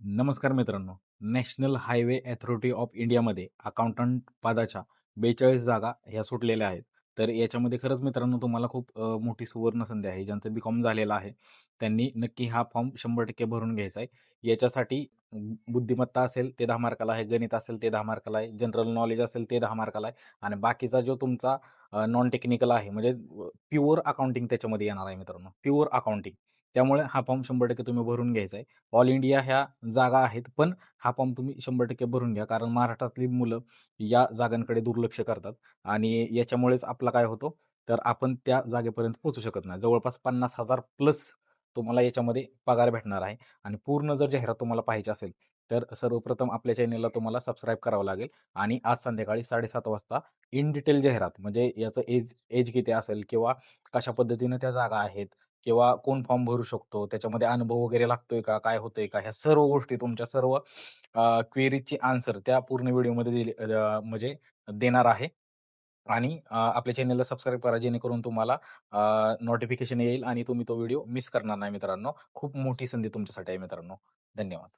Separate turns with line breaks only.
नमस्कार मित्रांनो. National highway authority of इंडियामध्ये अकाउंटंट पदाच्या 42 जागा ह्या सुटलेल्या आहेत. तर याच्यामध्ये खरंच मित्रांनो तुम्हाला खूप मोठी सुवर्ण संधी आहे. ज्यांचं बी-कॉम झालेलं आहे, त्यांनी नक्की हा फॉर्म 100% भरून घ्यायचा आहे. याच्यासाठी बुद्धिमत्ता असेल ते दहा मार्काला आहे, गणित असेल ते दहा मार्काला आहे, जनरल नॉलेज असेल ते दहा मार्काला आहे आणि बाकीचा जो तुमचा नॉन टेक्निकल आहे म्हणजे प्युअर अकाउंटिंग त्याच्यामध्ये येणार आहे मित्रांनो. Pure accounting. त्यामुळे हा फॉर्म 100% तुम्ही भरून घ्यायचा आहे. ऑल इंडिया ह्या जागा आहेत, पण हा फॉर्म तुम्ही 100% भरून घ्या. कारण महाराष्ट्रातली मुलं या जागांकडे दुर्लक्ष करतात आणि याच्यामुळेच आपला काय होतो, तर आपण त्या जागेपर्यंत पोहोचू शकत नाही. जवळपास 50,000 प्लस तुम्हाला याच्यामध्ये पगार भेटणार आहे आणि पूर्ण जर जाहिरात तुम्हाला पाहायची असेल, तर सर्वप्रथम आपल्या चॅनेलला तुम्हाला सबस्क्राईब करावं लागेल आणि आज संध्याकाळी 7:30 वाजता इन डिटेल जाहिरात म्हणजे याचं एज एज किती असेल किंवा कशा पद्धतीनं त्या जागा आहेत किंवा कोण फॉर्म भरू शकतो, त्याच्यामध्ये अनुभव वगैरे लागतोय का, काय होतंय का, ह्या सर्व गोष्टी तुमच्या सर्व क्वेरीजची आन्सर त्या पूर्ण व्हिडिओमध्ये दिली म्हणजे देणार आहे आणि आपल्या चॅनलला सबस्क्राईब करा जेणेकरून तुम्हाला नोटिफिकेशन येईल आणि तुम्ही तो व्हिडिओ मिस करणार नाही मित्रांनो. खूप मोठी संधी तुमच्यासाठी आहे मित्रांनो. धन्यवाद.